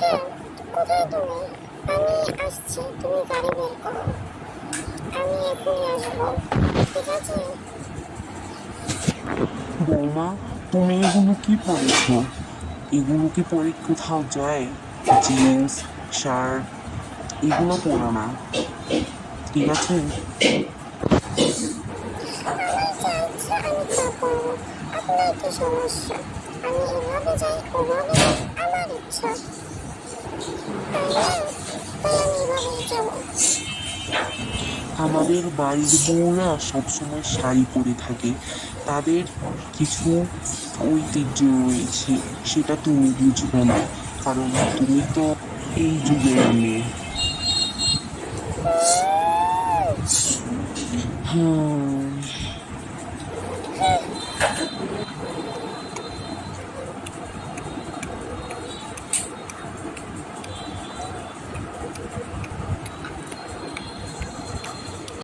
হ্যাঁ কোথায় তুমি? আমি আসছি তুমি গাড়ি বের করো। আমি এখনই আসব ঠিক আছে? বৌমা তুমি এগুলো কি পরেছ এগুলো কি পরে কোথাও যায়? জিন্স শার্ট এগুলো পরো না। ঠিক আছে? আপনার কি সমস্যা? আমি এভাবে যাই ওভাবে যাই, আমার ইচ্ছা। আমাদের বাড়ির বউরা সবসময় শাড়ি পরে থাকে। তাদের কিছু ঐতিহ্য রয়েছে, সেটা তুমি বুঝবে না। কারণ তুমি তো এই যুগের মেয়ে। হুম